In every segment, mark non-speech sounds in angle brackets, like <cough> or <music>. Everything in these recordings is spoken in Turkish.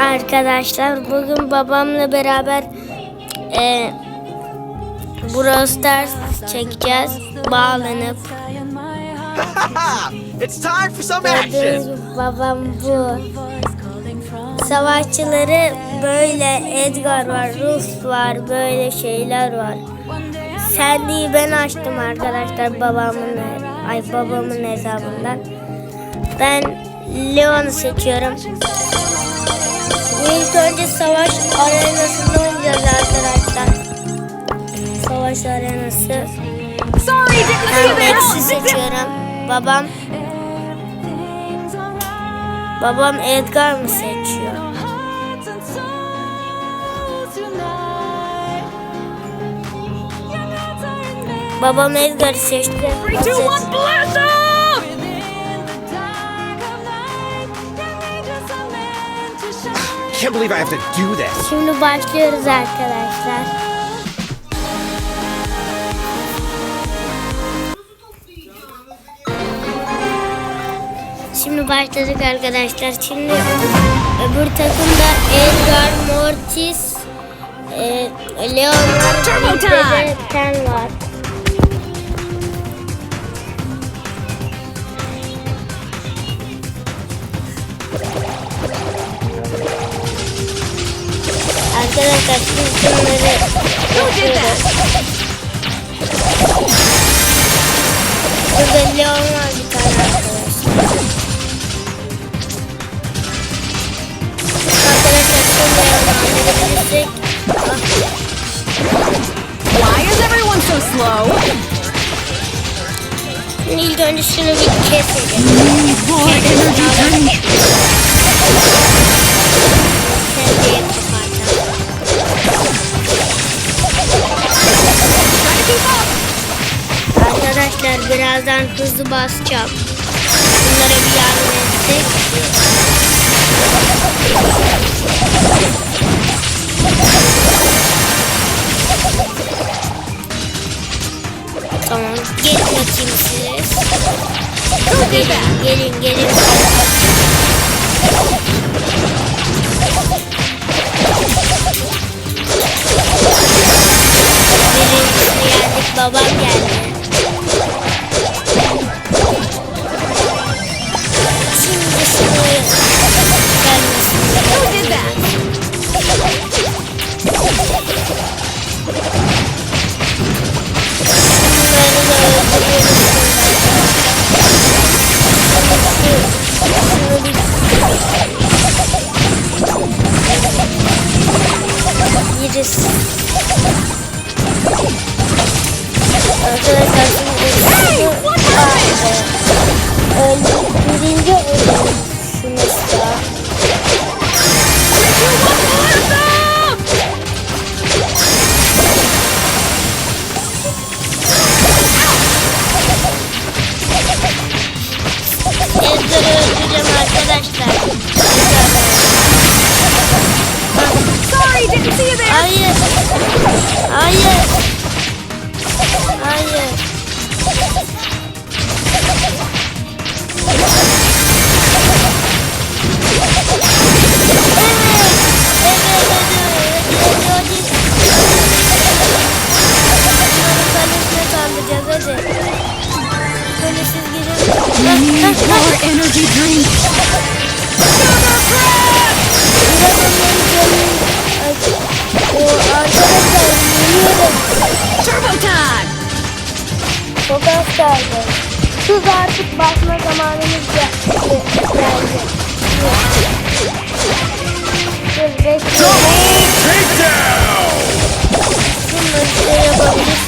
arkadaşlar. Bugün babamla beraber e, Brawl Stars çekeceğiz. Bağlanıp. <laughs> it's time for some action. babam bu. Savaşçıları böyle Edgar var, Rus var, böyle şeyler var. Sandy'yi ben açtım arkadaşlar babamın ay babamın hesabından. Ben Leon'u seçiyorum. İlk önce savaş arenasında oynayacağız arkadaşlar. Savaş arenası. Ben this. seçiyorum. Babam Babam Edgar mı seçiyor? Babam Edgar'ı seçti. Three, two, one, blast Can't believe I have to do this. Şimdi başlıyoruz arkadaşlar. Şimdi başladık arkadaşlar. Şimdi öbür takımda Edgar, Mortis, e, Leon var, Turbo time. Var. Bunları Who did that? Burada Leon var bir tane arkadaşlar. Arkadaşlar şu Leon'u alabilirsek. Why is everyone so slow? Şimdi ilk önce şunu bir keselim. More energy drink. Arkadaşlar birazdan hızlı basacağım. Bunlara bir yardım etsek. Tamam. Gelin bakayım siz. Gelin, gelin, gelin. Birincisini yendik, babam geldi. Hayır. Hayır. Hayır. More energy drink. Turbo Az kaldı. Hız artık basma zamanımız ge- ge- geldi. Dur bekle. Takedown! Bunları şey yapabilirsin.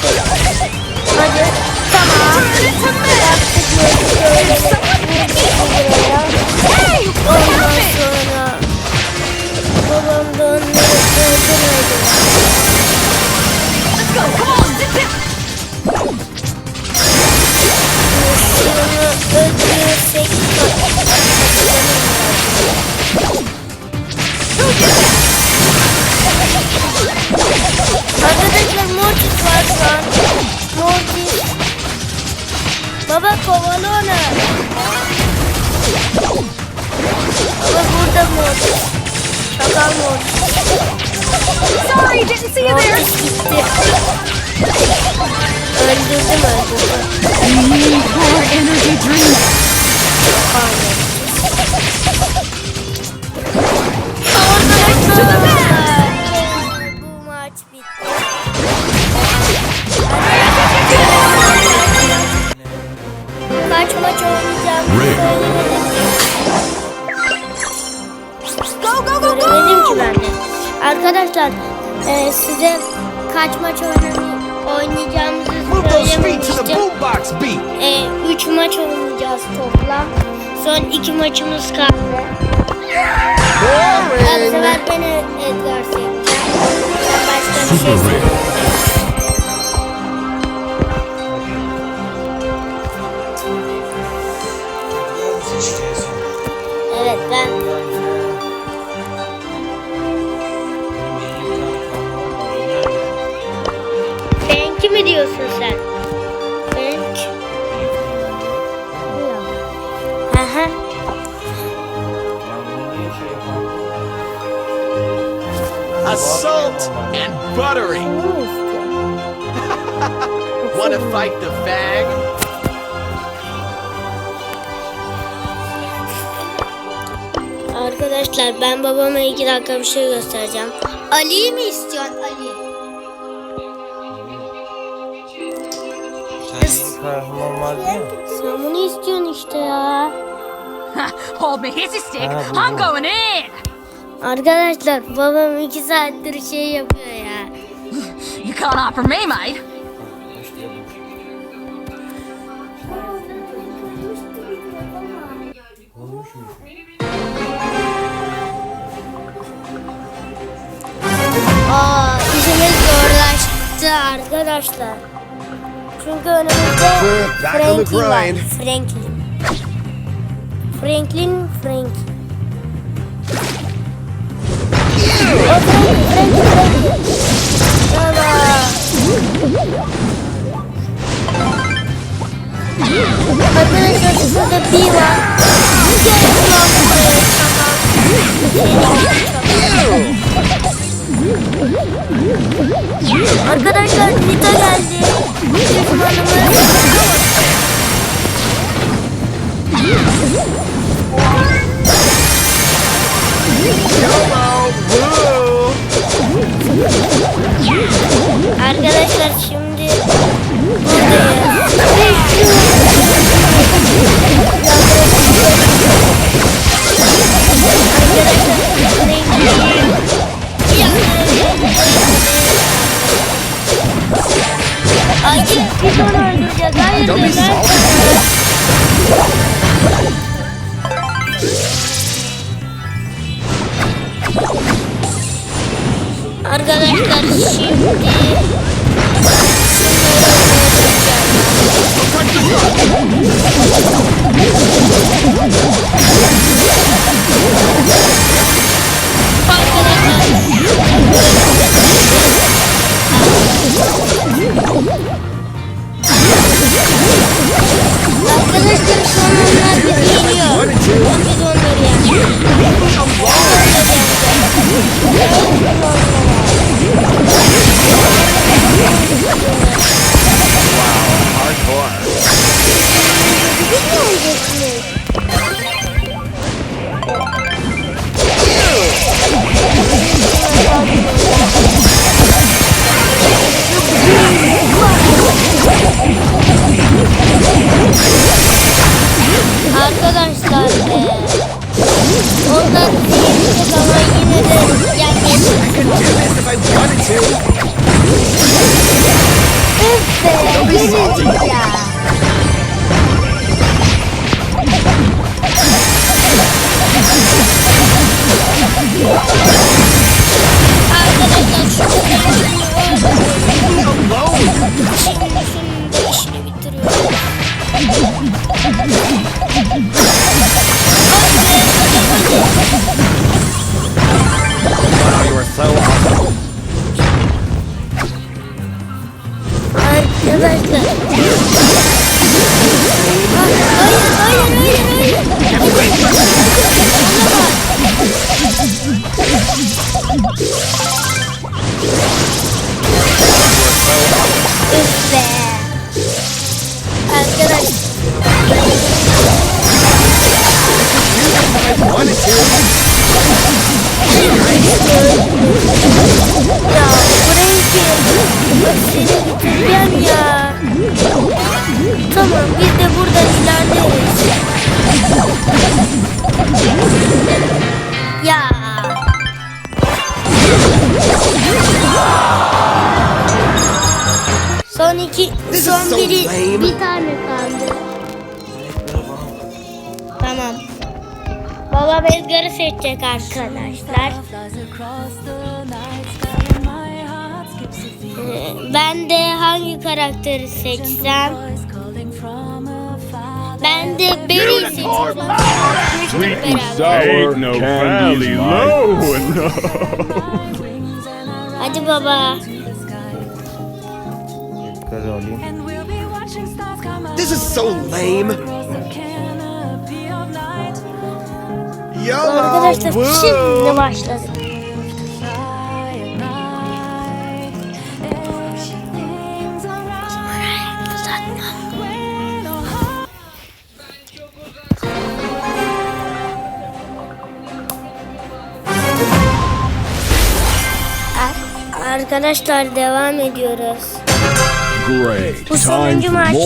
baksana. Ama burada mı? Şaka mı? Sorry, didn't see you there. Gitti. Öldürdüm öldürdüm. You need more energy drink. Aynen. Arkadaşlar e, size kaç maç oynay- oynayacağımızı Move those feet to the söylememiştim. boombox beat. 3 maç oynayacağız toplam. Son 2 maçımız kaldı. Bu sefer ben Edgar. Sen başka bir şey seç. Wanna fight the fag? Arkadaşlar ben babama iki dakika bir şey göstereceğim. Ali'yi mi istiyorsun Ali? Sen kahraman var değil mi? Sen bunu istiyorsun işte ya. Hold me, here's a stick. I'm going in. Arkadaşlar babam iki saattir şey yapıyor ya. <laughs> You can't offer me, mate. Arkadaşlar. Çünkü önümüzde Franklin var. grind. Franklin. Franklin, Franklin. O Franklin, Franklin, Franklin. Baba. Arkadaşlar şurada bir var. Bir kere kullandım. Tamam. Arkadaşlar Nita geldi. Düşmanımız. Arkadaşlar şimdi 不是，真的。Arkadaşlar. edecek arkadaşlar. Ee, ben de hangi karakteri seçsem? Ben de Barry'i seçeceğim. Hadi baba. This is so lame. Yalan. Arkadaşlar şimdi başladık. Arkadaşlar devam ediyoruz. Great. Bu sonuncu maçtı.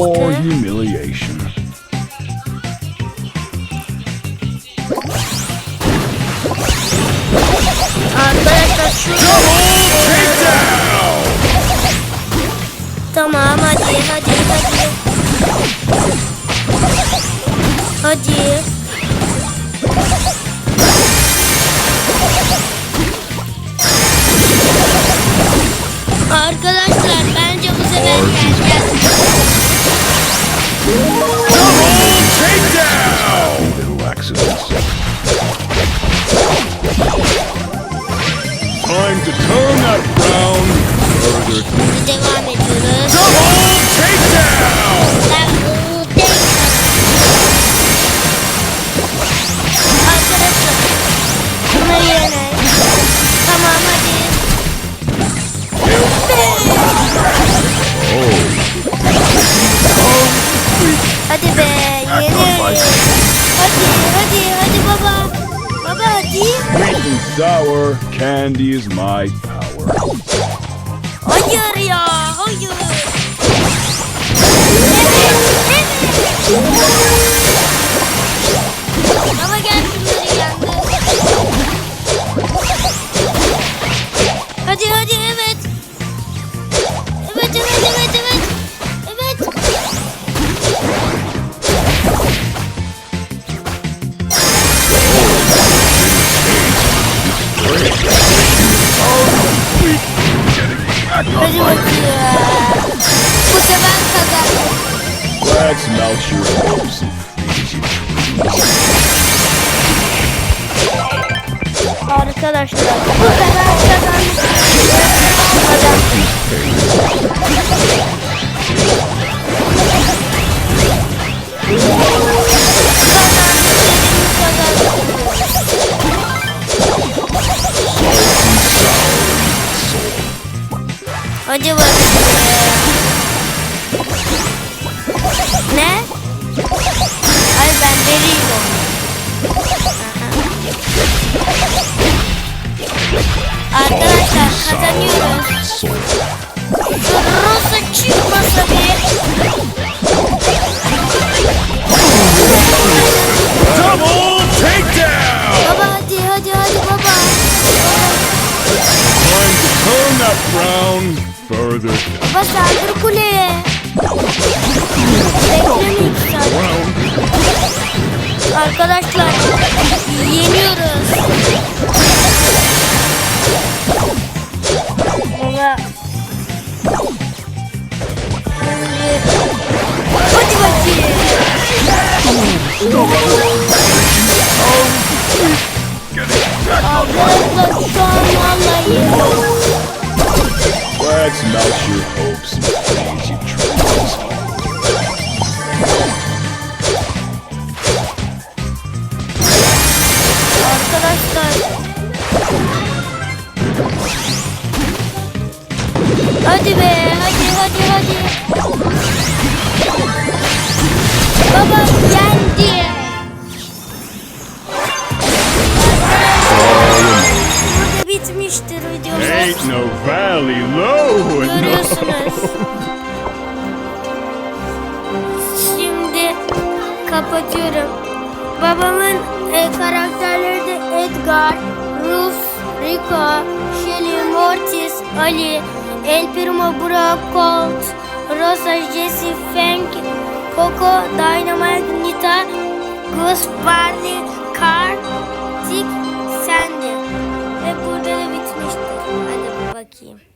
Andy is my That's not your hopes. Arkadaşlar bu kadar Hadi bakalım. kazanıyoruz. Double takedown! Baba hadi hadi hadi baba. Time to turn further. Baba saldır kuleye. Babam yendi. Burada bitmiştir videomuz. Ain't Şimdi kapatıyorum. Babamın e, karakterleri de Edgar, Ruf, Rico, Shelly, Mortis, Ali, El Primo, Brock, Colt, Rosa, Jesse, Frank, Coco, Dynamite, Nita, Gus, Barley, Carl, Tick, Sandy. Ve burada da bitmiştir. Hadi bakayım.